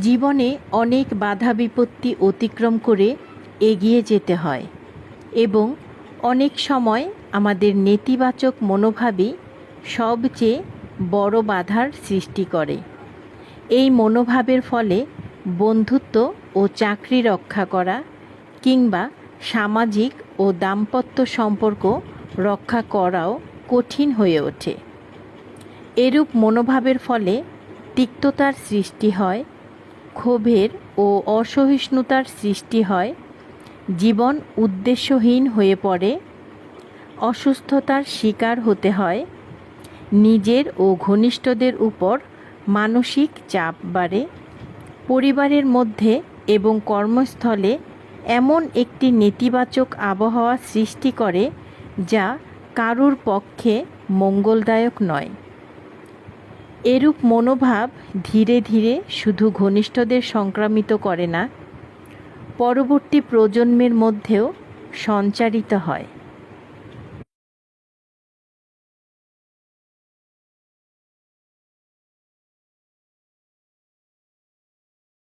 জীবনে অনেক বাধা বিপত্তি অতিক্রম করে এগিয়ে যেতে হয় এবং অনেক সময় আমাদের নেতিবাচক মনোভাবই সবচেয়ে বড় বাধার সৃষ্টি করে। এই মনোভাবের ফলে বন্ধুত্ব ও চাকরি রক্ষা করা কিংবা সামাজিক ও দাম্পত্য সম্পর্ক রক্ষা করাও কঠিন হয়ে ওঠে। এরূপ মনোভাবের ফলে তিক্ততার সৃষ্টি হয় ক্ষোভের ও অসহিষ্ণুতার সৃষ্টি হয়, জীবন উদ্দেশ্যহীন হয়ে পড়ে, অসুস্থতার শিকার হতে হয়, নিজের ও ঘনিষ্ঠদের উপর মানসিক চাপ বাড়ে, পরিবারের মধ্যে এবং কর্মস্থলে এমন একটি নেতিবাচক আবহাওয়া সৃষ্টি করে যা কারুর পক্ষে মঙ্গলদায়ক নয়। এরূপ মনোভাব ধীরে ধীরে শুধু ঘনিষ্ঠদের সংক্রামিত করে না পরবর্তী প্রজন্মের মধ্যেও সঞ্চারিত হয়।